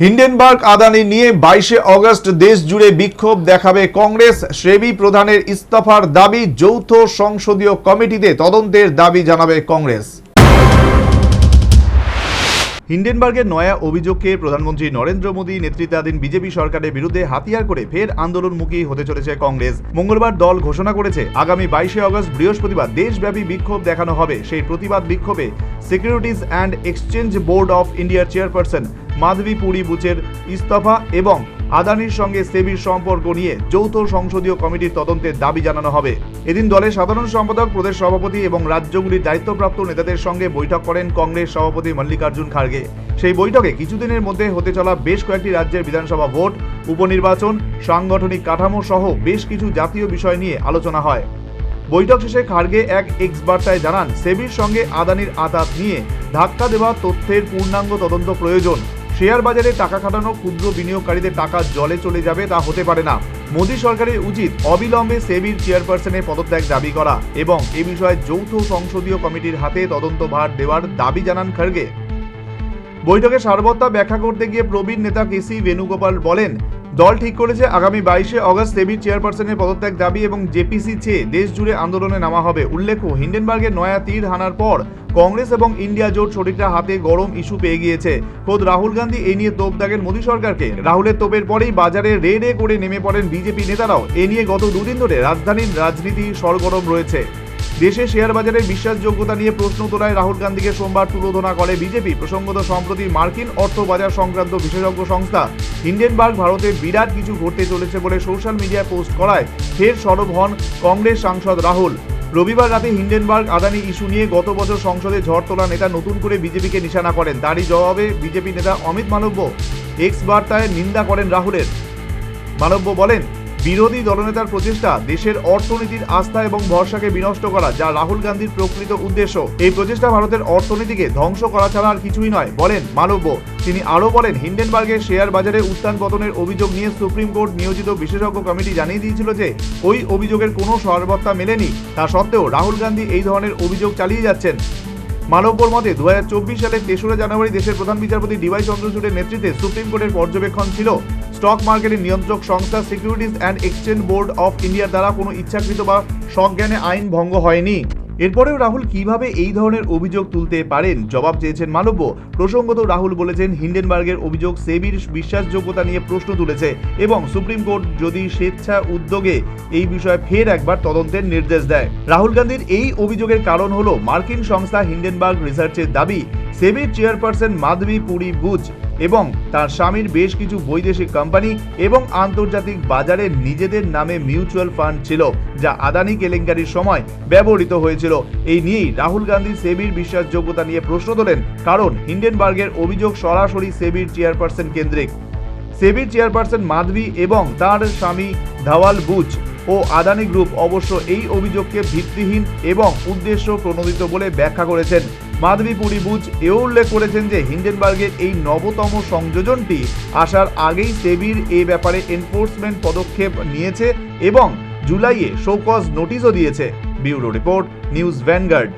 Hindenburg Adani নিয়ে বাইশে August দেশ জুড়ে বিক্ষোভ দেখাবে কংগ্রেস। সেবি প্রধানের ইস্তফার দাবি যৌথ সংসদীয় কমিটিতে তদন্তের দাবি জানাবে কংগ্রেস। হিন্ডেনবার্গের নয়া অভিযোগকে প্রধানমন্ত্রী নরেন্দ্র মোদী নেতৃত্বাধীন বিজেপি সরকারের বিরুদ্ধে হাতিয়ার করে ফের আন্দোলনমুখী হতে চলেছে কংগ্রেস। মঙ্গলবার দল ঘোষণা করেছে, আগামী বাইশে অগস্ট বৃহস্পতিবার দেশব্যাপী বিক্ষোভ দেখানো হবে। সেই প্রতিবাদ বিক্ষোভে securities and exchange board of ইন্ডিয়ার চেয়ারপারসন মাধবী পুরী বুচের ইস্তফা এবং আদানির সঙ্গে সেবির সম্পর্ক নিয়ে যৌথ সংসদীয় কমিটির তদন্তের দাবি জানানো হবে। এদিন দলের সাধারণ সম্পাদক, প্রদেশ সভাপতি এবং রাজ্যগুলির দায়িত্বপ্রাপ্ত নেতাদের সঙ্গে বৈঠক করেন কংগ্রেস সভাপতি মল্লিকার্জুন খার্গে। সেই বৈঠকে কিছুদিনের মধ্যে হতে চলা বেশ কয়েকটি রাজ্যের বিধানসভা ভোট, উপনির্বাচন, সাংগঠনিক কাঠামো সহ বেশ কিছু জাতীয় বিষয় নিয়ে আলোচনা হয়। বৈঠক শেষে খার্গে এক এক্স বার্তায় জানান, সেবির সঙ্গে আদানির আতাত নিয়ে ধাক্কা দেওয়া তথ্যের পূর্ণাঙ্গ তদন্ত প্রয়োজন। শেয়ার বাজারে টাকা খাটানো ক্ষুদ্র বিনিয়োগকারীদের টাকা জলে চলে যাবে তা হতে পারে না। মোদী সরকারের উচিত অবিলম্বে সেবির চেয়ারপারসনের পদত্যাগ দাবি করা এবং এ বিষয়ে যৌথ সংসদীয় কমিটির হাতে তদন্তভার দেওয়ার দাবি জানান খার্গে। বৈঠকে সারবত্তা ব্যাখ্যা করতে গিয়ে প্রবীণ নেতা কেসি বেণুগোপাল বলেন, দল ঠিক করেছে, আগামী বাইশে অগস্ট সেবির চেয়ারপারসনের পদত্যাগ দাবি এবং জেপিসি চেয়ে দেশ জুড়ে আন্দোলনে নামা হবে। উল্লেখ্য, হিন্ডেনবার্গের নয়া তীর হানার পর কংগ্রেস এবং ইন্ডিয়া জোট শরীরটা হাতে গরম ইস্যু পেয়ে গিয়েছে। খোদ রাহুল গান্ধী এ নিয়ে তোপ দাগেন মোদী সরকারকে। রাহুলের তোপের পরেই বাজারে রে রে করে নেমে পড়েন বিজেপি নেতারাও। এ নিয়ে গত দুদিন ধরে রাজধানীর রাজনীতি সরগরম রয়েছে। দেশে শেয়ার বাজারের বিশ্বাসযোগ্যতা নিয়ে প্রশ্ন তোলায় রাহুল গান্ধীকে সোমবার তুলোধনা করে বিজেপি। প্রসঙ্গত, সম্প্রতি মার্কিন অর্থ বাজার সংক্রান্ত বিশেষজ্ঞ সংস্থা হিন্ডেনবার্গ ভারতে বিরাট কিছু ঘটতে চলেছে বলে সোশ্যাল মিডিয়ায় পোস্ট করায় ফের সরব হন কংগ্রেস সাংসদ রাহুল। রবিবার রাতে হিন্ডেনবার্গ আদানি ইস্যু নিয়ে গত বছর সংসদে ঝড় তোলা নেতা নতুন করে বিজেপিকে নিশানা করেন। তারই জবাবে বিজেপি নেতা অমিত মানব্য এক্স বার্তায় নিন্দা করেন রাহুলের। মানব্য বলেন বিরোধী দলনেতার প্রচেষ্টা দেশের অর্থনীতির আস্থা এবং ভরসাকে বিনষ্ট করা, যা রাহুল গান্ধীর প্রকৃত উদ্দেশ্য। এই প্রচেষ্টা ভারতের অর্থনীতিকে ধ্বংস করা ছাড়া আর কিছুই নয়, বলেন মানব্য তিনি আরও বলেন, হিন্ডেনবার্গের শেয়ার বাজারে উত্থান পতনের অভিযোগ নিয়ে সুপ্রিম কোর্ট নিয়োজিত বিশেষজ্ঞ কমিটি জানিয়ে দিয়েছিল যে, ওই অভিযোগের কোনো সর্বত্তা মেলেনি। তা সত্ত্বেও রাহুল গান্ধী এই ধরনের অভিযোগ চালিয়ে যাচ্ছেন। মানব্যর মতে দু হাজার চব্বিশ সালের তেসরা জানুয়ারি দেশের প্রধান বিচারপতি ডিওয়াই চন্দ্রচূড়ের নেতৃত্বে সুপ্রিম কোর্টের পর্যবেক্ষণ ছিল। স্টক মার্কেটের নিয়ন্ত্রক সংস্থা securities and exchange board of ইন্ডিয়ার দ্বারা কোনো ইচ্ছাকৃত বা সজ্ঞানে আইন ভঙ্গ হয়নি। এরপরেও রাহুল কীভাবে এই ধরনের অভিযোগ তুলতে পারেন? জবাব চেয়েছেন মানব্য প্রসঙ্গত রাহুল বলেছেন, হিন্ডেনবার্গের অভিযোগ সেবির বিশ্বাসযোগ্যতা নিয়ে প্রশ্ন তুলেছে এবং সুপ্রিম কোর্ট যদি স্বেচ্ছা উদ্যোগে এই বিষয়ে ফের একবার তদন্তের নির্দেশ দেয়। রাহুল গান্ধীর এই অভিযোগের কারণ হল মার্কিন সংস্থা হিন্ডেনবার্গ রিসার্চের দাবি সেবির চেয়ারপারসন মাধবী পুরী বুজ এবং তার স্বামীর বেশ কিছু বৈদেশিক কোম্পানি এবং আন্তর্জাতিক বাজারে নিজেদের নামে মিউচুয়াল ফান্ড ছিল, যা আদানি কেলেঙ্কারির সময় ব্যবহৃত হয়েছিল। এই নিয়েই রাহুল গান্ধী সেবির বিশ্বাসযোগ্যতা নিয়ে প্রশ্ন তোলেন, কারণ হিন্ডেনবার্গের অভিযোগ সরাসরি সেবির চেয়ারপারসন কেন্দ্রিক। সেবির চেয়ারপারসন মাধবী এবং তার স্বামী ধাওয়াল বুচ ও আদানি গ্রুপ অবশ্য এই অভিযোগকে ভিত্তিহীন এবং উদ্দেশ্য প্রণোদিত বলে ব্যাখ্যা করেছেন। মাধবী পরিবুজ এও উল্লেখ করেছেন যে হিন্ডেনবার্গের এই নবতম সংযোজনটি আসার আগেই সেবির এ ব্যাপারে এনফোর্সমেন্ট পদক্ষেপ নিয়েছে এবং জুলাইয়ে শোকজ নোটিশও দিয়েছে। Bureau report, news vanguard.